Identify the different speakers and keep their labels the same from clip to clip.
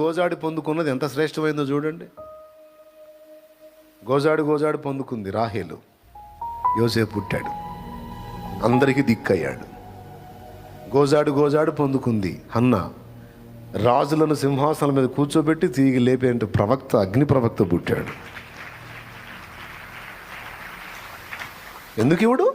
Speaker 1: గోజాడి పొందుకున్నది ఎంత శ్రేష్టమైందో చూడండి. గోజాడు గోజాడు పొందుకుంది రాహేలు. యోసేపు పుట్టాడు. అందరికీ దిక్కయ్యాడు. గోజాడు గోజాడు పొందుకుంది అన్న రాజులను సింహాసనం మీద కూర్చోబెట్టి తిరిగి లేపేంటి ప్రవక్త అగ్ని ప్రవక్త పుట్టాడు. ఎందుకు ఇవ్వడు?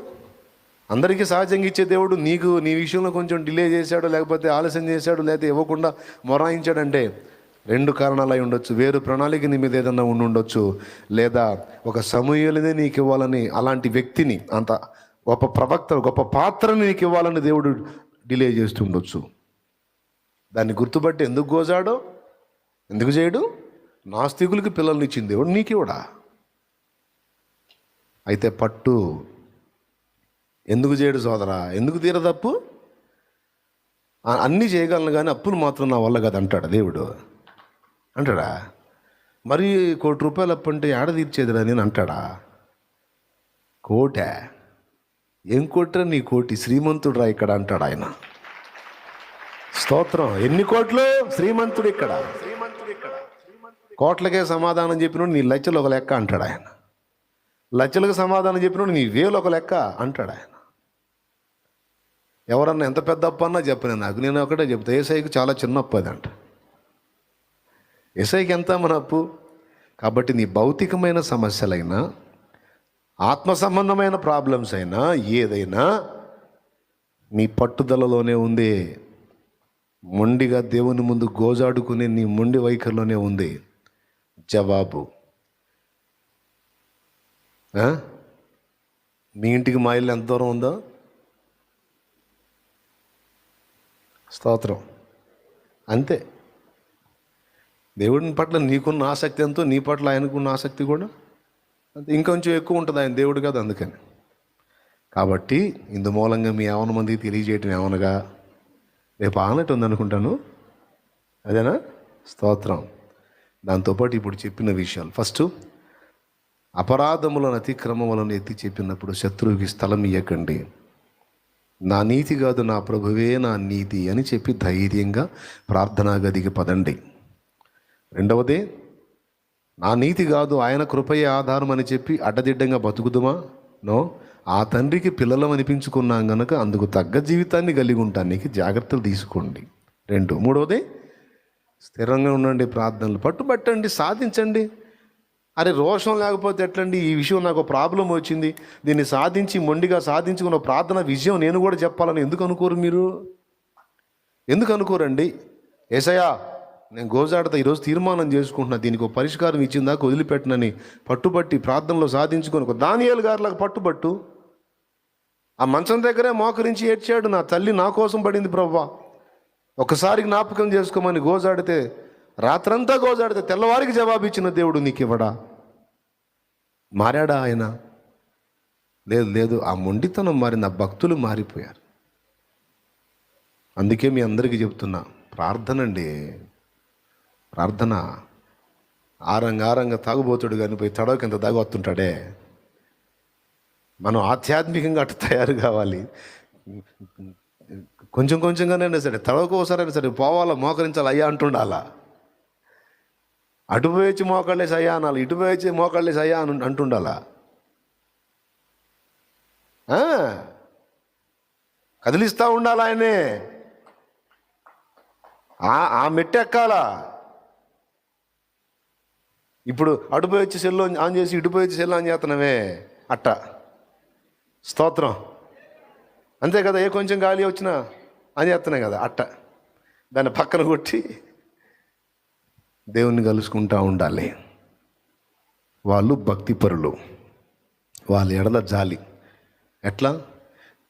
Speaker 1: అందరికీ సహజంగా ఇచ్చే దేవుడు నీకు నీ విషయంలో కొంచెం డిలే చేశాడు లేకపోతే ఆలస్యం చేశాడు లేకపోతే ఇవ్వకుండా మొరాయించాడంటే రెండు కారణాలు అయి ఉండొచ్చు. వేరు ప్రణాళిక నీ మీద ఏదన్నా ఉండి ఉండొచ్చు. లేదా ఒక సమూహలనే నీకు ఇవ్వాలని అలాంటి వ్యక్తిని అంత గొప్ప ప్రవక్త గొప్ప పాత్రని నీకు ఇవ్వాలని దేవుడు డిలే చేస్తూ ఉండొచ్చు. దాన్ని గుర్తుపట్టి ఎందుకు గోజాడో? ఎందుకు చేయడు? నాస్తికులకి పిల్లల్ని ఇచ్చింది దేవుడు నీకివ్వడా అయితే పట్టు ఎందుకు చేయడు సోదరా? ఎందుకు తీరదప్పు తప్పు? అన్నీ చేయగలను కానీ అప్పులు మాత్రం నా వల్ల కదా అంటాడు దేవుడు. అంటాడా? మరి కోటి రూపాయలు అప్పంటే ఆడ ఏడ తీర్చేదిరా నేను అంటాడా? కోట? ఏం కోట్రా నీ కోటి? శ్రీమంతుడురా ఇక్కడ అంటాడు ఆయన. స్తోత్రం. ఎన్ని కోట్లు? శ్రీమంతుడు ఇక్కడ. శ్రీమంతుడు ఇక్కడ కోట్లకే సమాధానం చెప్పినోడు నీ లచ్చలు ఒక లెక్క అంటాడు ఆయన. లచ్చలకు సమాధానం చెప్పినోడు నీ వేలు ఒక లెక్క అంటాడు ఆయన. ఎవరన్నా ఎంత పెద్ద అప్పన్నా చెప్పను నాకు. నేను ఒకటే చెప్తా. ఏసైకి చాలా చిన్న అప్పు అది అంట. ఏసైకి ఎంత మన అప్పు? కాబట్టి నీ భౌతికమైన సమస్యలైనా ఆత్మ సంబంధమైన ప్రాబ్లమ్స్ అయినా ఏదైనా నీ పట్టుదలలోనే ఉంది. మొండిగా దేవుని ముందు గోజాడుకునే నీ మొండి వైఖరిలోనే ఉంది. జవాబు. మీ ఇంటికి మా ఇల్లు ఎంత దూరం ఉందో? స్తోత్రం. అంతే. దేవుడిని పట్ల నీకున్న ఆసక్తి ఎంతో నీ పట్ల ఆయనకున్న ఆసక్తి కూడా ఇంకొంచెం ఎక్కువ ఉంటుంది ఆయన దేవుడు కాదు అందుకని. కాబట్టి ఇందు మూలంగా మీ ఏమన్న మంది తెలియజేయటం ఏమనగా రేపు ఆనట్టు ఉందనుకుంటాను. అదేనా? స్తోత్రం. దాంతోపాటు ఇప్పుడు చెప్పిన విషయాలు. ఫస్ట్ అపరాధములను అతిక్రమములను ఎత్తి చెప్పినప్పుడు శత్రువుకి స్థలం ఇవ్వకండి నా నీతి కాదు నా ప్రభువే నా నీతి అని చెప్పి ధైర్యంగా ప్రార్థనా గదికి పదండి. రెండవది నా నీతి కాదు ఆయన కృపయే ఆధారం అని చెప్పి అడ్డదిడ్డంగా బతుకుదుమా? నో. ఆ తండ్రికి పిల్లలం అనిపించుకున్నాం గనక అందుకు తగ్గ జీవితాన్ని కలిగి ఉండడానికి జాగ్రత్తలు తీసుకోండి. రెండు. మూడవది స్థిరంగా ఉండండి ప్రార్థనలు పట్టుబట్టండి సాధించండి. అరే రోషం లేకపోతే ఎట్లండి? ఈ విషయం నాకు ప్రాబ్లం వచ్చింది. దీన్ని సాధించి మొండిగా సాధించుకున్న ప్రార్థన విజయం నేను కూడా చెప్పాలని ఎందుకు అనుకోరు మీరు? ఎందుకు అనుకోరండి? ఏసయా నేను గోజాడత ఈరోజు తీర్మానం చేసుకుంటున్నా దీనికి ఒక పరిష్కారం ఇచ్చిందాక వదిలిపెట్టనని పట్టుబట్టి ప్రార్థనలో సాధించుకొని ఒక దానియాలు గారిలాగా పట్టుబట్టు ఆ మంచం దగ్గరే మోకరించి ఏడ్చాడు నా తల్లి నా కోసం పడింది ప్రవ్వా. ఒకసారి జ్ఞాపకం చేసుకోమని గోజాడితే రాత్రంతా గోజాడితే తెల్లవారికి జవాబు ఇచ్చిన దేవుడు నీకు ఇవ్వడా మారాడా ఆయన? లేదు లేదు ఆ మొండితనం మారింది ఆ భక్తులు మారిపోయారు. అందుకే మీ అందరికీ చెప్తున్నా ప్రార్థన అండి ప్రార్థన. ఆరంగ ఆరంగ తాగుబోతుడు కానీ పోయి తడవకి ఎంత తాగొస్తుంటాడే మనం ఆధ్యాత్మికంగా అటు తయారు కావాలి. కొంచెం కొంచెంగానే సరే తడవకు ఒకసారైనా సరే పోవాలా మోకరించాలి అయ్యా అంటుండాలా? అటు పోయొచ్చి మోకాళ్ళేసి అయ్యా అనాలి ఇటు పోయొచ్చి మోకాళ్ళేసి అయ్యా అని అంటుండాలా? కదిలిస్తూ ఉండాలి ఆయనే? ఆ- ఆ మెట్టు ఎక్కాలా ఇప్పుడు అటుపోయి వచ్చి సెల్ ఆన్ చేసి ఇటుపోయి వచ్చి సెల్ ఆన్ చేస్తున్నామే అట్ట. స్తోత్రం. అంతే కదా ఏ కొంచెం గాలి వచ్చినా అని చేస్తున్నాయి కదా అట్ట. దాన్ని పక్కన కొట్టి దేవుణ్ణి కలుసుకుంటా ఉండాలి. వాళ్ళు భక్తిపరులు. వాళ్ళ ఎడల జాలి. ఎట్లా?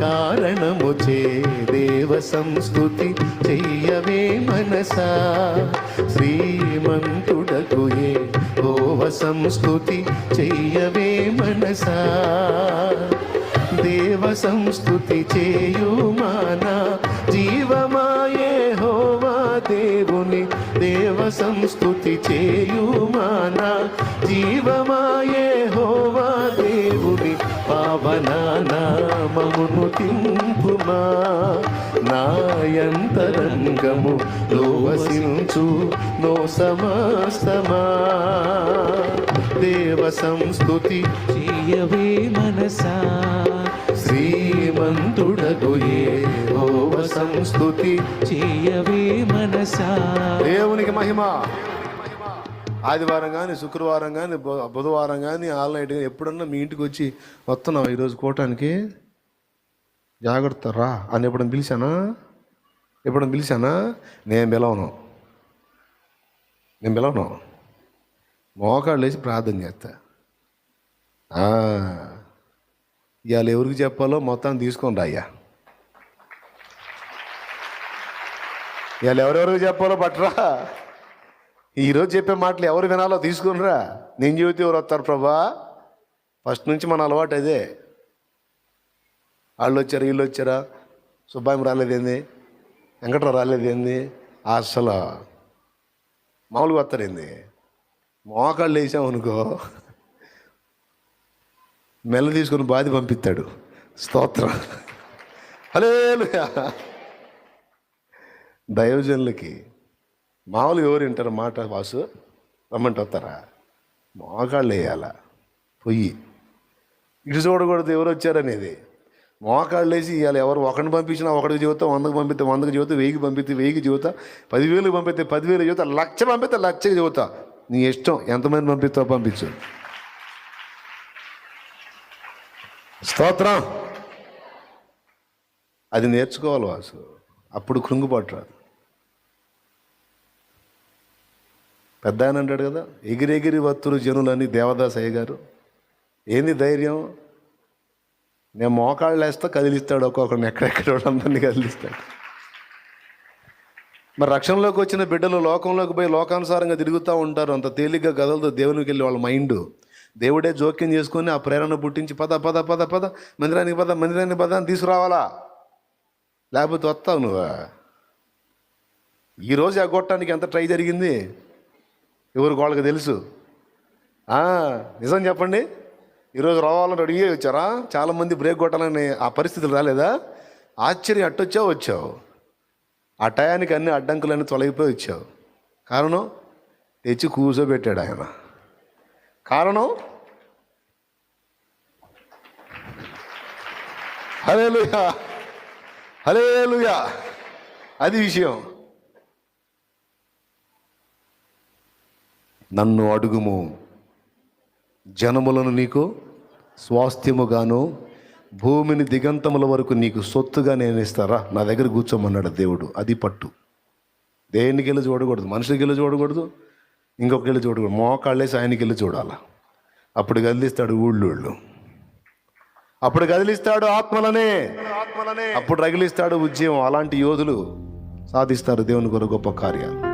Speaker 1: కారణముచే దేవ సంస్థుతి చెయ్యవే మనసా. శ్రీమంతుడకు ఏ ఓవ సంస్థుతి చెయ్యవే మనసా. దేవ సంస్థుతి చేయుమానా జీవమాయే హోవా దేవుని. దేవ సంస్థుతి చేయుమానా జీవమాయే హోవా దేవుని. పావనామమును తింపుమా నాయంతరంగము లోవసించు నో సమస్తమా దేవ సంస్థుతి
Speaker 2: చేయవే మనసా?
Speaker 1: శ్రీమంతుడగు ఓవ సంస్థుతి
Speaker 2: చేయవే మనసా?
Speaker 1: దేవునికి మహిమ. ఆదివారం కానీ శుక్రవారం కానీ బుధవారం కానీ ఆల్నైట్ కానీ ఎప్పుడన్నా మీ ఇంటికి వచ్చి వస్తున్నావు ఈరోజు కోటానికి? జాగ్రత్త రా అని ఎప్పుడన్నా పిలిచానా? ఎప్పుడన్నా పిలిచానా? నేను పిలవను. నేను పిలవను. మోకాళ్ళు వేసి ప్రార్థన చేస్తా. ఇవాళ ఎవరికి చెప్పాలో మొత్తం తీసుకొని అయ్యా. ఇవాళ ఎవరెవరికి చెప్పాలో పట్టరా. ఈరోజు చెప్పే మాటలు ఎవరు వినాలో తీసుకునిరా. నేను చెబితే ఎవరు వస్తారు ప్రభా? ఫస్ట్ నుంచి మన అలవాటు అదే. వాళ్ళు వచ్చారు వీళ్ళు వచ్చారా? సుబ్బాయి రాలేదేంది వెంకట్రావు రాలేదేంది అసలు మామూలుగా వస్తారేంది మోకాళ్ళు వేసామనుకో మెల్ల తీసుకుని బాధి పంపిస్తాడు. స్తోత్రం. హలేలుయా దైవజనులకి మామూలుగా ఎవరు వింటారు మాట వాసు? రమ్మంటే వస్తారా మోకాళ్ళు వేయాల? పొయ్యి. ఇటు చూడకూడదు ఎవరు వచ్చారనేది. మోకాళ్ళు వేసి ఇవాళ ఎవరు ఒకరిని పంపించినా ఒకటికి చెబుతా వందకు పంపిస్తే వందకు చూస్తే వెయ్యికి పంపిస్తే వెయ్యికి చూస్తా పదివేలు పంపిస్తే పదివేలు చూస్తా లక్ష పంపిస్తే లక్షకి చూస్తా నీ ఇష్టం. ఎంతమంది పంపిస్తావు పంపించు. స్తోత్రం. అది నేర్చుకోవాలి వాసు. అప్పుడు కృంగుబాటు రాదు. పెద్ద ఆయన అంటాడు కదా ఎగిరెగిరి వత్తురు జనులని దేవదాస్ అయ్యగారు. ఏంది ధైర్యం? నేను మోకాళ్ళు వేస్తా కదిలిస్తాడు ఒక్కొక్కరిని ఎక్కడెక్కడ అందరినీ కదిలిస్తాడు. మరి రక్షణలోకి వచ్చిన బిడ్డలు లోకంలోకి పోయి లోకానుసారంగా తిరుగుతూ ఉంటారు. అంత తేలిగ్గా కదలదు దేవునికి వెళ్ళి వాళ్ళ మైండ్. దేవుడే జోక్యం చేసుకొని ఆ ప్రేరణ పుట్టించి పద పద పద పద మందిరానికి పద మందిరానికి పద అని తీసుకురావాలా? లేకపోతే వస్తావు నువ్వు? ఈరోజు ఎగ్గొట్టడానికి ఎంత ట్రై జరిగింది? ఎవరు వాళ్ళకి తెలుసు? నిజం చెప్పండి. ఈరోజు రావాలని అడిగే వచ్చారా? చాలామంది బ్రేక్ కొట్టాలని ఆ పరిస్థితులు రాలేదా? ఆశ్చర్యం అట్టొచ్చావు వచ్చావు ఆ టయానికి అన్ని అడ్డంకులన్నీ తొలగిపోయి వచ్చావు. కారణం? తెచ్చి కూర్చోబెట్టాడు ఆయన. కారణం? హలేలుయా హలేలుయా అది విషయం. నన్ను అడుగుము. జనములను నీకు స్వాస్థ్యముగాను భూమిని దిగంతముల వరకు నీకు సొత్తుగా నేను ఇస్తారా? నా దగ్గర కూర్చోమన్నాడు దేవుడు. అది పట్టు. దేనికి వెళ్ళి చూడకూడదు మనుషులకి వెళ్ళి చూడకూడదు ఇంకొకరికి వెళ్ళి చూడకూడదు మోకాళ్ళేసి ఆయనకి వెళ్ళి చూడాలా అప్పుడు కదిలిస్తాడు ఊళ్ళోళ్ళు. అప్పుడు కదిలిస్తాడు ఆత్మలనే. ఆత్మలనే అప్పుడు రగిలిస్తాడు ఉద్యమం అలాంటి యోధులు సాధిస్తారు దేవుని కొరకు గొప్ప కార్యాలు.